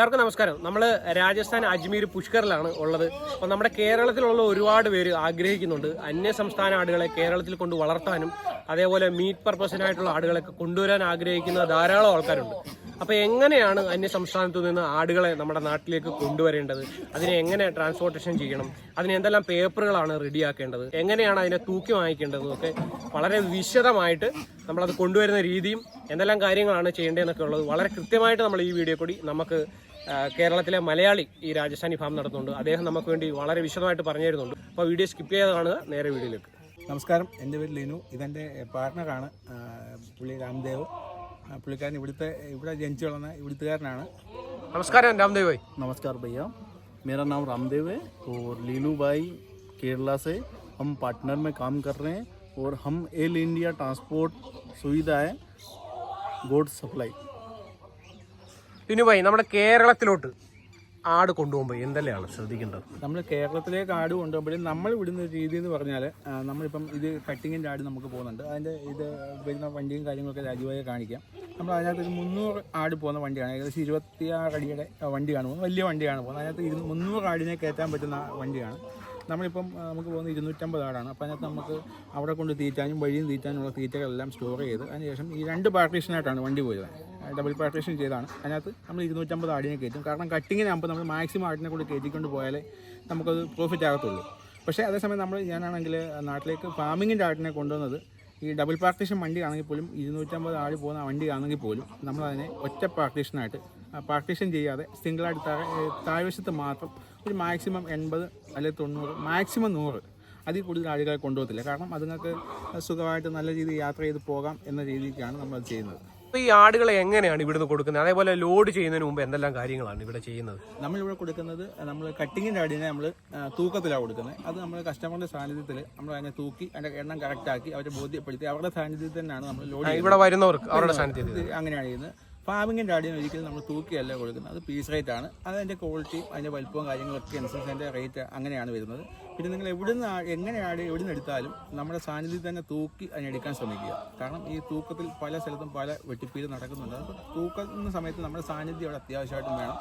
എല്ലാവർക്കും നമസ്കാരം. നമ്മൾ രാജസ്ഥാൻ അജ്മീർ പുഷ്കറിലാണ് ഉള്ളത്. അപ്പോൾ നമ്മുടെ കേരളത്തിലുള്ള ഒരുപാട് പേര് ആഗ്രഹിക്കുന്നുണ്ട് അന്യ സംസ്ഥാന ആടുകളെ കേരളത്തിൽ കൊണ്ട് വളർത്താനും അതേപോലെ മീറ്റ് പർപ്പസിനായിട്ടുള്ള ആടുകളൊക്കെ കൊണ്ടുവരാൻ ആഗ്രഹിക്കുന്ന ധാരാളം ആൾക്കാരുണ്ട്. അപ്പോൾ എങ്ങനെയാണ് അന്യ സംസ്ഥാനത്തു നിന്ന് ആടുകളെ നമ്മുടെ നാട്ടിലേക്ക് കൊണ്ടുവരേണ്ടത്? അതിനെ എങ്ങനെ ട്രാൻസ്പോർട്ടേഷൻ ചെയ്യണം? അതിന് എന്തെല്ലാം പേപ്പറുകളാണ് റെഡിയാക്കേണ്ടത് എങ്ങനെയാണ് അതിനെ തൂക്കി വാങ്ങിക്കേണ്ടതും? ഒക്കെ വളരെ വിശദമായിട്ട് നമ്മളത് കൊണ്ടുവരുന്ന രീതിയും എന്തെല്ലാം കാര്യങ്ങളാണ് ചെയ്യേണ്ടതെന്നൊക്കെ ഉള്ളത് വളരെ കൃത്യമായിട്ട് നമ്മൾ ഈ വീഡിയോ കൂടി നമുക്ക് കേരളത്തിലെ മലയാളി ഈ രാജസ്ഥാനി ഫാം നടത്തുന്നുണ്ട് അദ്ദേഹം നമുക്ക് വേണ്ടി വളരെ വിശദമായിട്ട് പറഞ്ഞു തരുന്നുണ്ട് അപ്പോൾ വീഡിയോ സ്കിപ്പ് ചെയ്ത് കാണുക നേരെ വീഡിയോയിലേക്ക് നമസ്കാരം എൻ്റെ പേര് ലിനു ഇതെൻ്റെ പാർട്ട്ണറാണ് ആ, പുള്ളി രാംദേവ് ആ, പുള്ളിക്കാരൻ ഇവിടുത്തെ ഇവിടെ ജനിച്ചു വളർന്ന ഇവിടുത്തുകാരനാണ് നമസ്കാരം രാംദേവ് ഭായ് नमस्कार भैया मेरा नाम रामदेव है और लीनू भाई केरला से हम पार्टनर में काम कर रहे हैं और हम एल इंडिया ट्रांसपोर्ट सुविधा है गोड सप्लाई ലിനു പോയി നമ്മുടെ കേരളത്തിലോട്ട് ആട് കൊണ്ടുപോകുമ്പോൾ എന്തെല്ലാമാണ് ശ്രദ്ധിക്കേണ്ടത്? നമ്മൾ കേരളത്തിലേക്ക് ആട് കൊണ്ടുപോകുമ്പോഴേ നമ്മൾ വിടുന്ന രീതി എന്ന് പറഞ്ഞാൽ നമ്മളിപ്പം ഇത് കട്ടിങ്ങിന്റെ ആട് നമുക്ക് പോകുന്നുണ്ട്. അതിന്റെ ഇത് വരുന്ന വണ്ടിയും കാര്യങ്ങളൊക്കെ രാജ്യമായി കാണിക്കാം. നമ്മൾ അതിനകത്ത് ഒരു മുന്നൂറ് ആട് പോകുന്ന വണ്ടിയാണ്. ഏകദേശം ഇരുപത്തിയാറ് അടിയുടെ വണ്ടിയാണ് പോകുന്നത്. വലിയ വണ്ടിയാണ് പോകുന്നത്. അതിനകത്ത് ഇരുന്ന് മുന്നൂറ് ആടിനെ കയറ്റാൻ പറ്റുന്ന വണ്ടിയാണ്. നമ്മളിപ്പം നമുക്ക് പോകുന്ന ഇരുന്നൂറ്റമ്പത് ആടാണ്. അപ്പോൾ അതിനകത്ത് നമുക്ക് അവിടെ കൊണ്ട് തീറ്റാനും വഴിയും തീറ്റാനുള്ള തീറ്റകളെല്ലാം സ്റ്റോർ ചെയ്ത് അതിനുശേഷം ഈ രണ്ട് പാർട്ടീഷനായിട്ടാണ് വണ്ടി പോയത്. ഡബിൾ പാർട്ടീഷൻ ചെയ്താണ് അതിനകത്ത് നമ്മൾ ഇരുന്നൂറ്റമ്പത് ആടിനെ കയറ്റും. കാരണം കട്ടിങ്ങിനാകുമ്പോൾ നമ്മൾ മാക്സിമം ആടിനെ കൂടി കയറ്റിക്കൊണ്ട് പോയാലേ നമുക്കത് പ്രോഫിറ്റ് ആകത്തുള്ളൂ. പക്ഷേ അതേസമയം നമ്മൾ ഞാനാണെങ്കിൽ നാട്ടിലേക്ക് ഫാമിങ്ങിന്റെ ആടിനെ കൊണ്ടുവന്നത് ഈ ഡബിൾ പാർട്ടീഷൻ വണ്ടി ആണെങ്കിൽ പോലും ഇരുന്നൂറ്റമ്പത് ആട് പോകുന്ന വണ്ടി ആണെങ്കിൽ പോലും നമ്മളതിനെ ഒറ്റ പാർട്ടീഷനായിട്ട് പാർട്ടീഷൻ ചെയ്യാതെ സിംഗിളായിട്ട് താഴെ താഴ്വശത്ത് മാത്രം ഒരു മാക്സിമം എൺപത് അല്ലെങ്കിൽ തൊണ്ണൂറ് മാക്സിമം നൂറ്. അതിൽ കൂടുതൽ ആളുകളെ കൊണ്ടുപോകത്തില്ല. കാരണം അതുങ്ങൾക്ക് സുഖമായിട്ട് നല്ല രീതിയിൽ യാത്ര ചെയ്ത് പോകാം എന്ന രീതിക്കാണ് നമ്മൾ ചെയ്യുന്നത്. അപ്പോൾ ഈ ആടുകളെ എങ്ങനെയാണ് ഇവിടുന്ന് കൊടുക്കുന്നത്? അതേപോലെ ലോഡ് ചെയ്യുന്നതിന് മുമ്പ് എന്തെല്ലാം കാര്യങ്ങളാണ് ഇവിടെ ചെയ്യുന്നത്? നമ്മളിവിടെ കൊടുക്കുന്നത് നമ്മൾ കട്ടിങ്ങിന്റെ അടിനെ നമ്മൾ തൂക്കത്തിലാണ് കൊടുക്കുന്നത്. അത് നമ്മൾ കസ്റ്റമറിന്റെ സാന്നിധ്യത്തിൽ നമ്മൾ അതിനെ തൂക്കി അതിന്റെ എണ്ണം കറക്റ്റാക്കി അവരെ ബോധ്യപ്പെടുത്തി അവരുടെ സാന്നിധ്യത്തിൽ തന്നെയാണ് നമ്മൾ ലോഡ് ഇവിടെ വരുന്നവർക്ക് അവരുടെ സാന്നിധ്യത്തിൽ. അങ്ങനെയാണ് ചെയ്യുന്നത്. ഫാമിങ്ങിന്റെ അടിയിൽ ഒരിക്കലും നമ്മൾ തൂക്കിയല്ല കൊടുക്കുന്നത്. അത് പീസ് റേറ്റ് ആണ്. അത് അതിന്റെ ക്വാളിറ്റിയും അതിന്റെ വലുപ്പവും കാര്യങ്ങളൊക്കെ അനുസരിച്ച് അതിന്റെ റേറ്റ് അങ്ങനെയാണ് വരുന്നത്. പിന്നെ നിങ്ങൾ എവിടുന്ന് നിന്ന് എങ്ങനെ എവിടെ എവിടുന്ന് എടുത്താലും നമ്മുടെ സാന്നിധ്യം തന്നെ തൂക്കി അതിനെടുക്കാൻ ശ്രമിക്കുക. കാരണം ഈ തൂക്കത്തിൽ പല സ്ഥലത്തും പല വെട്ടിപ്പീര് നടക്കുന്നുണ്ട്. അപ്പോൾ തൂക്കുന്ന സമയത്ത് നമ്മുടെ സാന്നിധ്യം അവിടെ അത്യാവശ്യമായിട്ടും വേണം.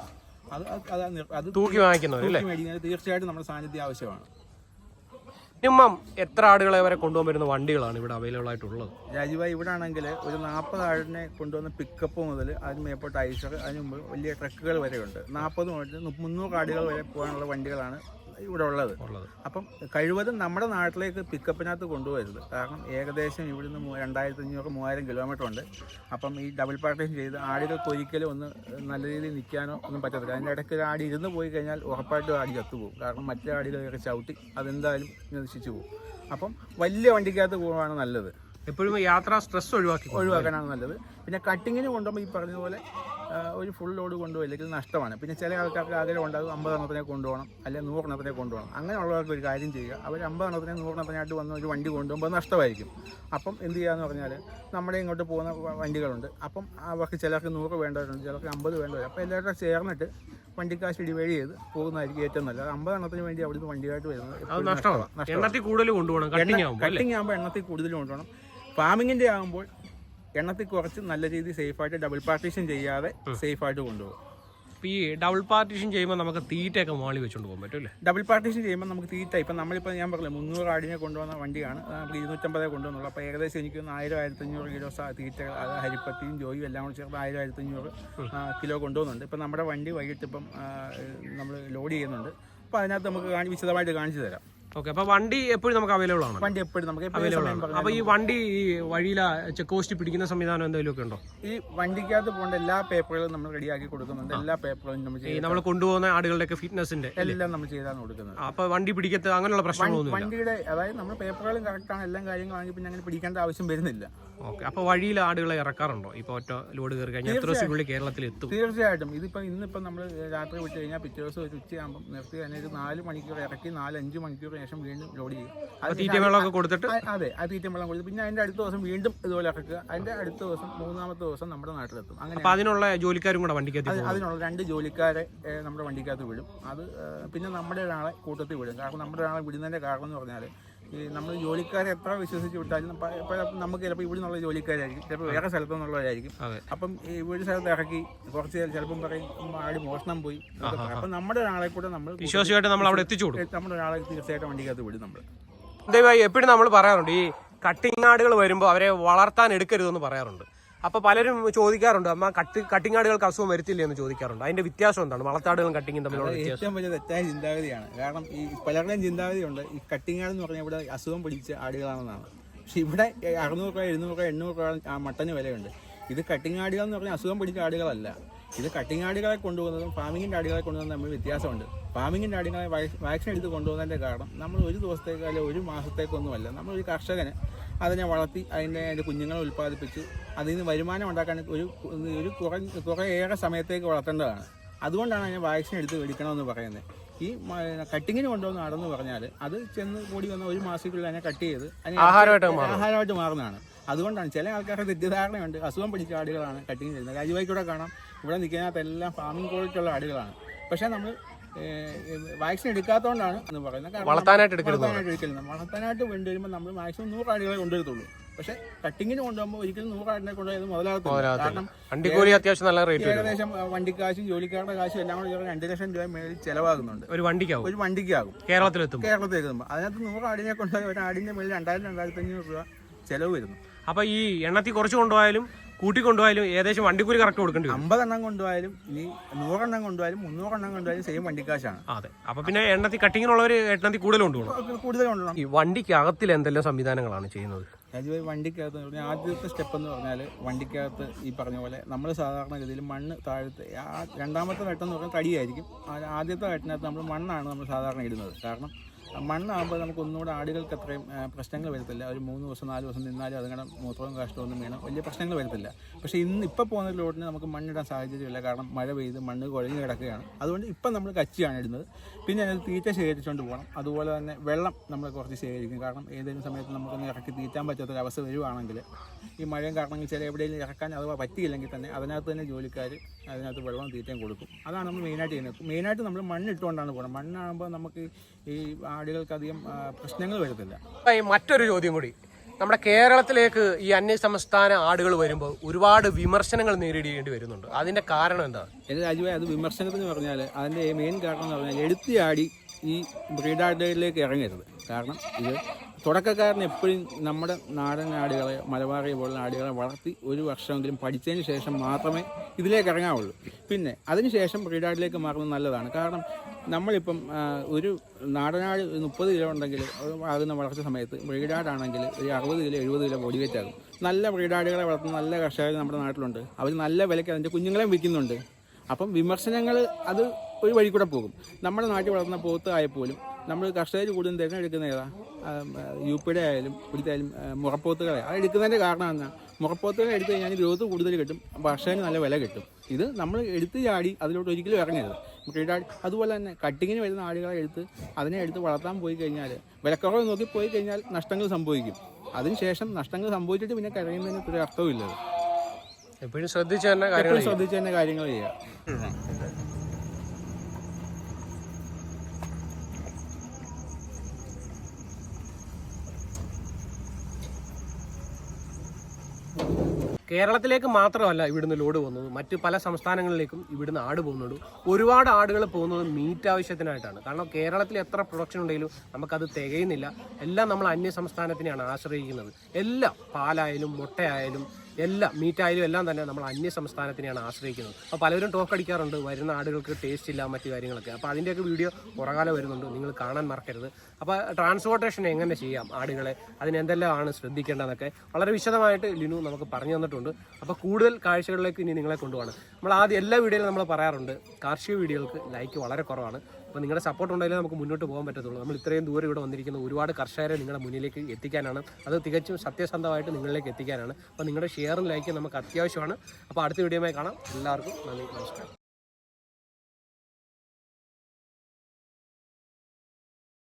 അത് അത് അത് തൂക്കി വാങ്ങിക്കുന്നത് തീർച്ചയായിട്ടും നമ്മുടെ സാന്നിധ്യം ആവശ്യമാണ്. മിനിമം എത്ര ആടുകളെ വരെ കൊണ്ടുപോകാൻ പറ്റുന്ന വണ്ടികളാണ് ഇവിടെ അവൈലബിൾ ആയിട്ടുള്ളത്? രാജീവായി ഇവിടെ ആണെങ്കിൽ ഒരു നാൽപ്പത് ആടിനെ കൊണ്ടുവന്ന പിക്കപ്പ് മുതൽ അതിന് മേപ്പോട്ട് ഐഷർ അതിന് മുമ്പ് വലിയ ട്രക്കുകൾ വരെയുണ്ട്. നാൽപ്പത് മുതൽ മുന്നൂറ് ആടുകൾ വരെ പോകാനുള്ള വണ്ടികളാണ് ഇവിടെ ഉള്ളത്. അപ്പം കഴിവതും നമ്മുടെ നാട്ടിലേക്ക് പിക്കപ്പിനകത്ത് കൊണ്ടുപോകരുത് കാരണം ഏകദേശം ഇവിടുന്ന് രണ്ടായിരത്തി അഞ്ഞൂറ് മൂവായിരം കിലോമീറ്റർ ഉണ്ട്. അപ്പം ഈ ഡബിൾ പാർട്ടേഷൻ ചെയ്ത് ആടുകൾക്ക് ഒരിക്കലും ഒന്ന് നല്ല രീതിയിൽ നിൽക്കാനോ ഒന്നും പറ്റത്തില്ല. അതിന്റെ ഇടയ്ക്ക് ഒരു ആടി ഇരുന്ന് പോയി കഴിഞ്ഞാൽ ഉറപ്പായിട്ടും ആടി ചത്തുപോകും. കാരണം മറ്റേ ആടികളൊക്കെ ചവിട്ടി അതെന്തായാലും നശിച്ചു പോകും. അപ്പം വലിയ വണ്ടിക്കകത്ത് പോകുവാണ് നല്ലത്. എപ്പോഴും യാത്രാ സ്ട്രെസ് ഒഴിവാക്കി ഒഴിവാക്കാനാണ് നല്ലത്. പിന്നെ കട്ടിങ്ങിന് കൊണ്ടുപോകുമ്പോൾ ഈ പറഞ്ഞതുപോലെ ആ, ഒരു ഫുൾ ലോഡ് കൊണ്ടുപോയില്ലെങ്കിൽ നഷ്ടമാണ്. പിന്നെ ചില ആൾക്കാർക്ക് ആഗ്രഹം ഉണ്ടാകും അമ്പതെണ്ണത്തിനെ കൊണ്ടുപോകണം അല്ലെങ്കിൽ നൂറെണ്ണത്തിനെ കൊണ്ടുപോകണം. അങ്ങനെയുള്ളവർക്ക് ഒരു കാര്യം ചെയ്യുക. അവർ അമ്പതെണ്ണത്തിനെ നൂറെണ്ണത്തിനായിട്ട് വന്ന് ഒരു വണ്ടി കൊണ്ടുപോകുമ്പോൾ നഷ്ടമായിരിക്കും. അപ്പം എന്ത് ചെയ്യാന്ന് പറഞ്ഞാൽ നമ്മുടെ ഇങ്ങോട്ട് പോകുന്ന വണ്ടികളുണ്ട്. അപ്പം അവർക്ക് ചിലർക്ക് നൂറ് വേണ്ടവരുണ്ട് ചിലർക്ക് അമ്പത് വേണ്ടവരും അപ്പോൾ എല്ലാവരും ചേർന്നിട്ട് വണ്ടിക്കാശ് ഡിവൈഡ് ചെയ്ത് പോകുന്നതായിരിക്കും ഏറ്റവും നല്ലത്. അമ്പതെണ്ണത്തിന് വേണ്ടി അവിടുന്ന് വണ്ടിയായിട്ട് വരുന്നത്. എണ്ണത്തിൽ കൂടുതൽ കൊണ്ടുപോകണം കട്ടിങ് ആകുമ്പോൾ എണ്ണത്തിൽ കൂടുതൽ കൊണ്ടുപോകണം. ഫാമിങ്ങിന്റെ ആകുമ്പോൾ എണ്ണത്തിൽ കുറച്ച് നല്ല രീതിയിൽ സേഫായിട്ട് ഡബിൾ പാർട്ടീഷൻ ചെയ്യാതെ സേഫായിട്ട് കൊണ്ടുപോകും. ഇപ്പൊ ഈ ഡബിൾ പാർട്ടീഷൻ ചെയ്യുമ്പോൾ നമുക്ക് തീറ്റയൊക്കെ മോളി വെച്ചുകൊണ്ട് പോകാൻ പറ്റും അല്ലേ? ഡബിൾ പാർട്ടീഷൻ ചെയ്യുമ്പോൾ നമുക്ക് തീറ്റ ഇപ്പം നമ്മളിപ്പോൾ ഞാൻ പറഞ്ഞില്ല മുന്നൂറ് ആടിനെ കൊണ്ടുവന്ന വണ്ടിയാണ്. നമുക്ക് ഇരുന്നൂറ്റമ്പതേ കൊണ്ടുവന്നുള്ളൂ. അപ്പോൾ ഏകദേശം എനിക്ക് ആയിരം ആയിരത്തഞ്ഞൂറ് കിലോ തീറ്റകൾ അത് ഹരിപ്പത്തിയും ജോയും എല്ലാം കൂടി ചേർത്ത് ആയിരം ആയിരത്തഞ്ഞൂറ് കിലോ കൊണ്ടുപോകുന്നുണ്ട് ഇപ്പം നമ്മുടെ വണ്ടി വൈകിട്ട് ഇപ്പം നമ്മൾ ലോഡ് ചെയ്യുന്നുണ്ട്. അപ്പോൾ അതിനകത്ത് നമുക്ക് കാണി വിശദമായിട്ട് കാണിച്ചു തരാം. ഓക്കെ അപ്പൊ വണ്ടി എപ്പോഴും നമുക്ക് അവൈലബിൾ ആണ് വണ്ടി എപ്പോഴും നമുക്ക് അവൈലബിൾ ആണ്. അപ്പൊ ഈ വണ്ടി ഈ വഴിയില ചെക്ക് പോസ്റ്റ് പിടിക്കുന്ന സംവിധാനം എന്തെങ്കിലും ഒക്കെ ഉണ്ടോ? ഈ വണ്ടിക്കകത്ത് പോകേണ്ട എല്ലാ പേപ്പറുകളും നമ്മൾ റെഡിയാക്കി കൊടുക്കുന്നുണ്ട്. എല്ലാ പേപ്പറുകളും നമ്മൾ ഈ നമ്മൾ കൊണ്ടുപോകുന്ന ആടുകളുടെയൊക്കെ ഫിറ്റ്നസിന്റെ എല്ലാം നമ്മൾ ചെയ്താണ് കൊടുക്കുന്നത്. അപ്പൊ വണ്ടി പിടിക്കത്ത് അങ്ങനെയുള്ള പ്രശ്നങ്ങളൊന്നും വണ്ടിയുടെ അതായത് നമ്മൾ പേപ്പറുകളും കറക്റ്റാണ് എല്ലാം കാര്യങ്ങളാണെങ്കിൽ പിന്നെ അങ്ങനെ പിടിക്കേണ്ട ആവശ്യം വരുന്നില്ല. ഓക്കെ. അപ്പൊ വഴിയിൽ ആടുകളെ ഇറക്കാറുണ്ടോ? ഇപ്പൊ ഒറ്റ ലോഡ് കയറി കഴിഞ്ഞാൽ എത്ര ദിവസത്തിനുള്ളിൽ കേരളത്തിൽ എത്തും? തീർച്ചയായിട്ടും. ഇതിപ്പോ ഇന്നിപ്പോ നമ്മൾ രാത്രി വിട്ട് കഴിഞ്ഞാൽ പിറ്റേ ദിവസം ഒരു ഉച്ചയാകുമ്പോൾ നിർത്തി അതിനെ ഒരു നാല് മണിക്കൂർ ഇറക്കി നാല് അഞ്ച് മണിക്കൂർ ശേഷം വീണ്ടും ലോഡ് ചെയ്യും. തീറ്റ വെള്ളമൊക്കെ കൊടുത്തിട്ട്? അതെ. ആ തീറ്റ വെള്ളം കൊടുത്ത് പിന്നെ അതിന്റെ അടുത്ത ദിവസം വീണ്ടും ഇതുപോലെ ഇറക്കുക. അതിന്റെ അടുത്ത ദിവസം മൂന്നാമത്തെ ദിവസം നമ്മുടെ നാട്ടിലെത്തും. അങ്ങനെ അതിനുള്ള ജോലിക്കാരും കൂടെ വണ്ടിക്കകത്ത് അതിനുള്ള രണ്ട് ജോലിക്കാരെ നമ്മുടെ വണ്ടിക്കകത്ത് വിടും. അത് പിന്നെ നമ്മുടെ ഒരാളെ കൂട്ടത്തിൽ വിടും. കാരണം നമ്മുടെ ഒരാളെ വിടുന്നതിന്റെ കാരണം എന്ന് പറഞ്ഞാൽ ഈ നമ്മൾ ജോലിക്കാരെ എത്ര വിശ്വസിച്ച് വിട്ടാലും നമുക്ക് ചിലപ്പോൾ ഇവിടെ നിന്നുള്ള ജോലിക്കാരായിരിക്കും. ചിലപ്പോൾ വേറെ സ്ഥലത്തു നിന്നുള്ളവരായിരിക്കും. അപ്പം ഈ വീട് സ്ഥലത്ത് ഇറക്കി കുറച്ച് നേരം ചിലപ്പം പറയും ആടി മോഷണം പോയി. അപ്പം നമ്മുടെ ഒരാളെ കൂടെ നമ്മൾ വിശ്വാസമായിട്ട് നമ്മൾ അവിടെ എത്തിച്ചു കൊടുക്കും. നമ്മുടെ ഒരാളെ തീർച്ചയായിട്ടും വണ്ടിക്കകത്ത് വിടും നമ്മൾ ദയവായി എപ്പോഴും നമ്മൾ പറയാറുണ്ട് ഈ കട്ടിങ് ആടുകൾ വരുമ്പോൾ അവരെ വളർത്താൻ എടുക്കരുതെന്ന് പറയാറുണ്ട്. അപ്പോൾ പലരും ചോദിക്കാറുണ്ട് അമ്മ കട്ടി കട്ടിങ് ആടുകൾക്ക് അസുഖം വരുത്തില്ലേ? എന്ന് ചോദിക്കാറുണ്ട്. അതിന്റെ വ്യത്യാസം എന്താണ്? വളർത്താടുകളും കട്ടിങ്ങും തമ്മിലുള്ള ഏറ്റവും വലിയ തെറ്റായ ചിന്താഗതിയാണ്. കാരണം ഈ പലരുടെയും ചിന്താഗതിയുണ്ട് ഈ കട്ടിങ് ആട് എന്ന് പറഞ്ഞാൽ ഇവിടെ അസുഖം പിടിച്ച ആടുകളാണെന്നാണ്. പക്ഷെ ഇവിടെ അറുന്നൂറ് രൂപ എഴുന്നൂറ് രൂപ എണ്ണൂറ് രൂപ ആ മട്ടന് വിലയുണ്ട്. ഇത് കട്ടിങ് ആടുകൾ എന്ന് പറഞ്ഞാൽ അസുഖം പിടിച്ച ആടുകളല്ല. ഇത് കട്ടിങ് ആടുകളെ കൊണ്ടുപോകുന്നതും ഫാമിങ്ങിന്റെ ആടുകളെ കൊണ്ടുപോകുന്നതും തമ്മിൽ വ്യത്യാസമുണ്ട്. ഫാമിങ്ങിന്റെ ആടുകളെ വാക്സിൻ എടുത്ത് കൊണ്ടുപോകുന്നതിന്റെ കാരണം നമ്മൾ ഒരു ദിവസത്തേക്കോ അല്ലെങ്കിൽ ഒരു മാസത്തേക്കൊന്നുമല്ല. നമ്മളൊരു കർഷകന് അതിനെ വളർത്തി അതിന്റെ അതിന്റെ കുഞ്ഞുങ്ങളെ ഉൽപ്പാദിപ്പിച്ച് അതിൽ നിന്ന് വരുമാനം ഉണ്ടാക്കാൻ ഒരു ഒരു കുറഞ്ഞ കുറേ ഏറെ സമയത്തേക്ക് വളർത്തേണ്ടതാണ്. അതുകൊണ്ടാണ് ഞാൻ വാക്സിൻ എടുത്ത് മേടിക്കണമെന്ന് പറയുന്നത്. ഈ കട്ടിങ്ങിന് കൊണ്ടുവന്ന ആടെന്ന് പറഞ്ഞാൽ അത് ചെന്ന് കൂടി വന്ന ഒരു മാസത്തിനുള്ളിൽ അതിനെ കട്ട് ചെയ്ത് അതിനെ ആഹാരമായിട്ട് മാറും. മാറുന്നതാണ്. അതുകൊണ്ടാണ് ചില ആൾക്കാരുടെ തെറ്റിദ്ധാരണയുണ്ട്. അസുഖം പിടിച്ച ആടുകളാണ് കട്ടിങ് ചെയ്യുന്നത് രാജുവായിക്കൂടെ കാണാം. ഇവിടെ നിൽക്കുന്നതിനകത്തെല്ലാം ഫാമിംഗ് ക്വാളിറ്റി ഉള്ള ആടുകളാണ്. പക്ഷേ നമ്മൾ വാക്സിൻ എടുക്കാത്തതുകൊണ്ടാണ് എന്ന് പറയുന്നത്. കാരണം വളർത്താനായിട്ട് എടുക്കുന്നത് വളർത്താനായിട്ട് എടുക്കരുത്. വളർത്താനായിട്ട് കൊണ്ടുവരുമ്പോൾ നമ്മൾ മാക്സിമം നൂറ് ആടുകളെ കൊണ്ടുവരത്തുള്ളൂ. പക്ഷെ കട്ടിങ്ങിന് കൊണ്ടുപോകുമ്പോൾ ഒരിക്കലും നൂറ് ആടിനെ കൊണ്ടുപോയത് മുതലാകത്തില്ല. കാരണം വണ്ടിക്കൂലി അത്യാവശ്യം നല്ല റേറ്റ് ഏകദേശം വണ്ടിക്കാശും ജോലിക്കാരുടെ കാശും എല്ലാം കൂടി രണ്ട് ലക്ഷം രൂപ മേളിൽ ചെലവാകുന്നുണ്ട്. ഒരു വണ്ടിക്കാവും. ഒരു വണ്ടിക്കാകും. കേരളത്തിലെത്തും കേരളത്തിലേക്ക് എത്തുമ്പോൾ അതിനകത്ത് നൂറ് ആടിനെ കൊണ്ടുപോയി ഒരു ആടിന്റെ മേളിൽ രണ്ടായിരം രണ്ടായിരത്തി അഞ്ഞൂറ് രൂപ ചിലവ് വരുന്നു. അപ്പൊ ഈ എണ്ണത്തിൽ കുറച്ച് കൊണ്ടുപോയാലും കൂട്ടി കൊണ്ടുപോയാലും ഏകദേശം വണ്ടിക്കൂലി കറക്റ്റ് കൊടുക്കേണ്ടി വരും. അമ്പതെണ്ണം കൊണ്ടുപോയാലും ഇനി നൂറെണ്ണം കൊണ്ടുപോയാലും മുന്നൂറെണ്ണം കൊണ്ടുപോയാലും സെയിം വണ്ടിക്കാശാണ് അതെ. അപ്പൊ പിന്നെ എണ്ണത്തിൽ കട്ടിങ്ങിനുള്ളവർ എണ്ണത്തിൽ കൂടുതൽ കൊണ്ടുപോകണം. കൂടുതൽ കൊണ്ടുപോകണം. ഈ വണ്ടിക്കകത്തിൽ എന്തെല്ലാം സംവിധാനങ്ങളാണ് ചെയ്യുന്നത്? രാജുഭായി വണ്ടിക്കകത്ത് പറഞ്ഞാൽ ആദ്യത്തെ സ്റ്റെപ്പ് എന്ന് പറഞ്ഞാൽ വണ്ടിക്കകത്ത് ഈ പറഞ്ഞ പോലെ നമ്മൾ സാധാരണഗതിയിൽ മണ്ണ് താഴത്ത് രണ്ടാമത്തെ വെട്ടം എന്ന് പറഞ്ഞാൽ തടിയായിരിക്കും. ആദ്യത്തെ വെട്ടിനകത്ത് നമ്മൾ മണ്ണാണ് നമ്മൾ സാധാരണ ഇടുന്നത്. കാരണം മണ്ണാകുമ്പോൾ നമുക്ക് ഒന്നുകൂടെ ആടുകൾക്ക് അത്രയും പ്രശ്നങ്ങൾ വരത്തില്ല. ഒരു മൂന്ന് ദിവസം നാല് ദിവസം നിന്നാലും അതുങ്ങളുടെ മൂത്രവും കാഷ്ടമൊന്നും വീണം വലിയ പ്രശ്നങ്ങൾ വരത്തില്ല. പക്ഷേ ഇന്ന് ഇപ്പോൾ പോകുന്ന ലോട്ടിന് നമുക്ക് മണ്ണിടാൻ സാഹചര്യമില്ല. കാരണം മഴ പെയ്ത് മണ്ണ് കുഴഞ്ഞു കിടക്കുകയാണ്. അതുകൊണ്ട് ഇപ്പം നമ്മൾ കച്ചിയാണ് ഇടുന്നത്. പിന്നെ അതിന് തീറ്റ ശേഖരിച്ചുകൊണ്ട് പോകണം. അതുപോലെ തന്നെ വെള്ളം നമ്മൾ കുറച്ച് ശേഖരിക്കും. കാരണം ഏതെങ്കിലും സമയത്ത് നമുക്കൊന്ന് ഇറക്കി തീറ്റാൻ പറ്റാത്തൊരു അവസ്ഥ വരുവാണെങ്കിൽ ഈ മഴയും കാരണം ചില എവിടെയെങ്കിലും ഇറക്കാൻ അഥവാ പറ്റിയില്ലെങ്കിൽ തന്നെ അതിനകത്ത് തന്നെ ജോലിക്കാർ അതിനകത്ത് വെള്ളവും തീറ്റയും കൊടുക്കും. അതാണ് നമ്മൾ മെയിനായിട്ട് ചെയ്യുന്നത്. മെയിനായിട്ട് നമ്മൾ മണ്ണിട്ടുകൊണ്ടാണ് പോകുന്നത് മണ്ണാകുമ്പോൾ നമുക്ക് ഈ ആടുകൾക്ക് അധികം പ്രശ്നങ്ങൾ വരത്തില്ല. ഈ മറ്റൊരു ചോദ്യം കൂടി. നമ്മുടെ കേരളത്തിലേക്ക് ഈ അന്യ സംസ്ഥാന ആടുകൾ വരുമ്പോൾ ഒരുപാട് വിമർശനങ്ങൾ നേരിടേണ്ടി വരുന്നുണ്ട്. അതിന്റെ കാരണം എന്താണ്? എന്റെ രാജ്യമായി അത് വിമർശനത്തിന് പറഞ്ഞാൽ അതിന്റെ മെയിൻ കാരണം എന്ന് പറഞ്ഞാൽ എടുത്തിയാടി ഈ ബ്രീഡാടുകളിലേക്ക് ഇറങ്ങരുത്. കാരണം ഇത് തുടക്കക്കാരന് എപ്പോഴും നമ്മുടെ നാടൻ ആടുകളെ മലബാറി പോലുള്ള ആടുകളെ വളർത്തി ഒരു വർഷമെങ്കിലും പഠിച്ചതിന് ശേഷം മാത്രമേ ഇതിലേക്ക് ഇറങ്ങാവുള്ളൂ. പിന്നെ അതിനുശേഷം ബ്രീഡാഡിലേക്ക് മാറുന്നത് നല്ലതാണ്. കാരണം നമ്മളിപ്പം ഒരു നാടനാട് മുപ്പത് കിലോ ഉണ്ടെങ്കിൽ ആകുന്ന വളർച്ച സമയത്ത് ബ്രീഡാഡാണെങ്കിൽ ഒരു അറുപത് കിലോ എഴുപത് കിലോ ബോഡി ആകും നല്ല ബ്രീഡാടുകളെ വളർത്തുന്ന നല്ല കർഷകർ നമ്മുടെ നാട്ടിലുണ്ട്. അവർ നല്ല വിലയ്ക്ക് അതിന്റെ കുഞ്ഞുങ്ങളെയും വിൽക്കുന്നുണ്ട്. അപ്പം വിമർശനങ്ങൾ അത് ഒരു വഴി കൂടെ പോകും. നമ്മുടെ നാട്ടിൽ വളർന്ന പോത്ത് ആയപ്പോലും നമ്മൾ കർഷകർ കൂടുതലും തിരഞ്ഞെടുക്കുന്ന ഏതാ? യു പിയുടെ ആയാലും ഇവിടുത്തെ ആയാലും മുറപ്പോത്തുകളെ. അത് എടുക്കുന്നതിന്റെ കാരണം എന്നാൽ മുറപ്പോത്തുകളെ എടുത്തു കഴിഞ്ഞാൽ ഗ്രോത്ത് കൂടുതൽ കിട്ടും കർഷകന് നല്ല വില കിട്ടും. ഇത് നമ്മൾ എടുത്ത് ചാടി അതിലോട്ട് ഒരിക്കലും ഇറങ്ങരുത്. ക്രീഡാടി അതുപോലെ തന്നെ കട്ടിങ്ങിന് വരുന്ന ആടുകളെ എടുത്ത് അതിനെ എടുത്ത് വളർത്താൻ പോയി കഴിഞ്ഞാൽ വിലക്കുറവ് നോക്കി പോയി കഴിഞ്ഞാൽ നഷ്ടങ്ങൾ സംഭവിക്കും. അതിനുശേഷം നഷ്ടങ്ങൾ സംഭവിച്ചിട്ട് പിന്നെ കഴിയുന്നതിന് ഒരു അർത്ഥമില്ല എപ്പോഴും ശ്രദ്ധിച്ചു തന്നെ കാര്യങ്ങൾ ശ്രദ്ധിച്ച് തന്നെ കാര്യങ്ങൾ ചെയ്യുക. കേരളത്തിലേക്ക് മാത്രമല്ല ഇവിടുന്ന് ലോഡ് പോകുന്നത്. മറ്റ് പല സംസ്ഥാനങ്ങളിലേക്കും ഇവിടുന്ന് ആട് പോകുന്നുണ്ട്. ഒരുപാട് ആടുകൾ പോകുന്നത് മീറ്റ് ആവശ്യത്തിനായിട്ടാണ്. കാരണം കേരളത്തിൽ എത്ര പ്രൊഡക്ഷൻ ഉണ്ടെങ്കിലും നമുക്കത് തികയുന്നില്ല. എല്ലാം നമ്മൾ അന്യ സംസ്ഥാനത്തിനെയാണ് ആശ്രയിക്കുന്നത്. എല്ലാം പാലായാലും മുട്ടയായാലും എല്ലാം മീറ്റായാലും എല്ലാം തന്നെ നമ്മൾ അന്യ സംസ്ഥാനത്തിനെയാണ് ആശ്രയിക്കുന്നത്. അപ്പോൾ പലരും ടോക്ക് അടിക്കാറുണ്ട് വരുന്ന ആടുകൾക്ക് ടേസ്റ്റ് ഇല്ല മറ്റു കാര്യങ്ങളൊക്കെ. അപ്പോൾ അതിന്റെയൊക്കെ വീഡിയോ പുറകാലം വരുന്നുണ്ട് നിങ്ങൾ കാണാൻ മറക്കരുത്. അപ്പോൾ ട്രാൻസ്പോർട്ടേഷൻ എങ്ങനെ ചെയ്യാം ആടുകളെ? അതിനെന്തെല്ലാമാണ് ശ്രദ്ധിക്കേണ്ടതെന്നൊക്കെ വളരെ വിശദമായിട്ട് ലിനു നമുക്ക് പറഞ്ഞു തന്നിട്ടുണ്ട്. അപ്പോൾ കൂടുതൽ കാഴ്ചകളിലേക്ക് ഇനി നിങ്ങളെ കൊണ്ടുപോകണം. നമ്മൾ ആദ്യം എല്ലാ വീഡിയോയിലും നമ്മൾ പറയാറുണ്ട് കാർഷിക വീഡിയോകൾക്ക് ലൈക്ക് വളരെ കുറവാണ്. അപ്പോൾ നിങ്ങളുടെ സപ്പോർട്ട് ഉണ്ടെങ്കിലേ നമുക്ക് മുന്നോട്ട് പോകാൻ പറ്റത്തുള്ളൂ. നമ്മൾ ഇത്രയും ദൂരം ഇവിടെ വന്നിരിക്കുന്ന ഒരുപാട് കർഷകരെ നിങ്ങളുടെ മുന്നിലേക്ക് എത്തിക്കാനാണ്. അത് തികച്ചും സത്യസന്ധമായിട്ട് നിങ്ങളിലേക്ക് എത്തിക്കാനാണ്. അപ്പോൾ നിങ്ങളുടെ ഷെയറും ലൈക്കും നമുക്ക് അത്യാവശ്യമാണ്. അപ്പോൾ അടുത്ത വീഡിയോയുമായി കാണാം. എല്ലാവർക്കും നന്ദി നമസ്കാരം.